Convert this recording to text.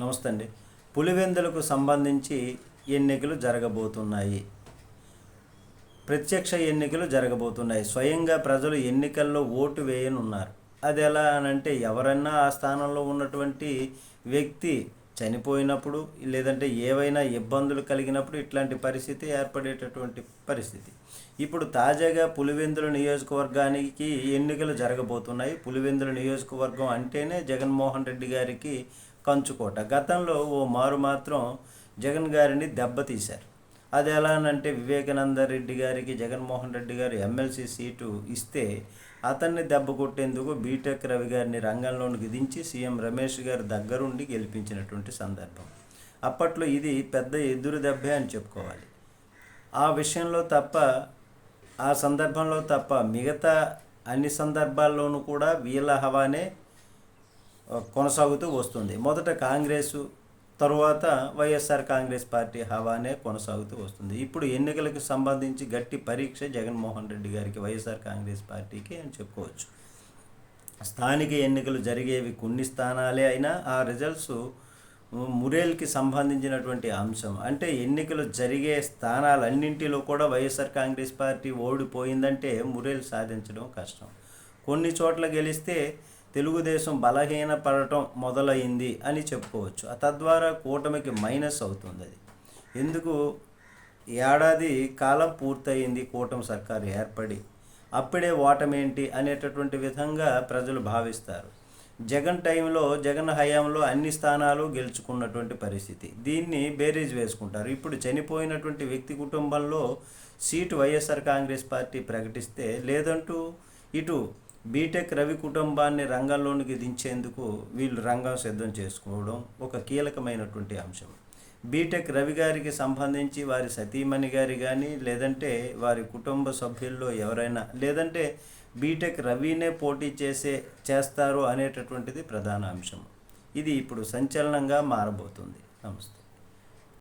నమస్తే అండి పులివెందులకు సంబంధించి ఎన్నికలు జరగబోతున్నాయి. ప్రత్యక్ష ఎన్నికలు జరగబోతున్నాయి. స్వయంగా ప్రజలు ఎన్నికల్లో ఓటు వేయనున్నారు. అది ఎలా అనంటే ఎవరన్నా ఆ స్థానంలో ఉన్నటువంటి వ్యక్తి చనిపోయినప్పుడు లేదంటే ఏవైనా ఇబ్బందులు కలిగినప్పుడు ఇట్లాంటి పరిస్థితి ఏర్పడేటటువంటి పరిస్థితి. ఇప్పుడు తాజాగా పులివెందుల నియోజకవర్గానికి ఎన్నికలు జరగబోతున్నాయి. పులివెందుల నియోజకవర్గం అంటేనే జగన్మోహన్ రెడ్డి గారికి కంచుకోట. గతంలో ఓ మారు మాత్రం జగన్ గారిని దెబ్బతీశారు అది ఎలా అంటే వివేకానంద రెడ్డి గారికి జగన్మోహన్ రెడ్డి గారు ఎమ్మెల్సీ సీటు ఇస్తే అతన్ని దెబ్బ కొట్టేందుకు బీటెక్ రవి గారిని రంగంలోనికి దించి సీఎం రమేష్ గారి దగ్గరుండి గెలిపించినటువంటి సందర్భం. అప్పట్లో ఇది పెద్ద ఎదురు దెబ్బే అని చెప్పుకోవాలి. ఆ విషయంలో తప్ప ఆ సందర్భంలో తప్ప మిగతా అన్ని సందర్భాల్లోనూ కూడా వీళ్ళ హవానే కొనసాగుతూ వస్తుంది. మొదట కాంగ్రెసు తరువాత వైఎస్ఆర్ కాంగ్రెస్ పార్టీ హవానే కొనసాగుతూ వస్తుంది. ఇప్పుడు ఎన్నికలకు సంబంధించి గట్టి పరీక్ష జగన్మోహన్ రెడ్డి గారికి వైఎస్ఆర్ కాంగ్రెస్ పార్టీకి అని చెప్పుకోవచ్చు. స్థానిక ఎన్నికలు జరిగేవి కొన్ని స్థానాలే అయినా ఆ రిజల్ట్స్ మురేల్కి సంబంధించినటువంటి అంశం. అంటే ఎన్నికలు జరిగే స్థానాలన్నింటిలో కూడా వైఎస్ఆర్ కాంగ్రెస్ పార్టీ ఓడిపోయిందంటే మురేల్ సాధించడం కష్టం. కొన్ని చోట్ల గెలిస్తే తెలుగుదేశం బలహీన పడటం మొదలైంది అని చెప్పుకోవచ్చు. తద్వారా కూటమికి మైనస్ అవుతుంది అది. ఎందుకు? ఏడాది కాలం పూర్తయింది కూటమి సర్కారు ఏర్పడి. అప్పుడే ఓటమేంటి అనేటటువంటి విధంగా ప్రజలు భావిస్తారు. జగన్ టైంలో జగన్ హయాంలో అన్ని స్థానాలు గెలుచుకున్నటువంటి పరిస్థితి. దీన్ని బేరీజ్ వేసుకుంటారు. ఇప్పుడు చనిపోయినటువంటి వ్యక్తి కుటుంబంలో సీటు వైఎస్ఆర్ కాంగ్రెస్ పార్టీ ప్రకటిస్తే లేదంటూ ఇటు బీటెక్ రవి కుటుంబాన్ని రంగంలోనికి దించేందుకు వీళ్ళు రంగం సిద్ధం చేసుకోవడం ఒక కీలకమైనటువంటి అంశం. బీటెక్ రవి గారికి సంబంధించి వారి సతీమణి గారి కానీ లేదంటే వారి కుటుంబ సభ్యుల్లో ఎవరైనా లేదంటే బీటెక్ రవినే పోటీ చేసే చేస్తారు అనేటటువంటిది ప్రధాన అంశం. ఇది ఇప్పుడు సంచలనంగా మారబోతుంది. నమస్తే.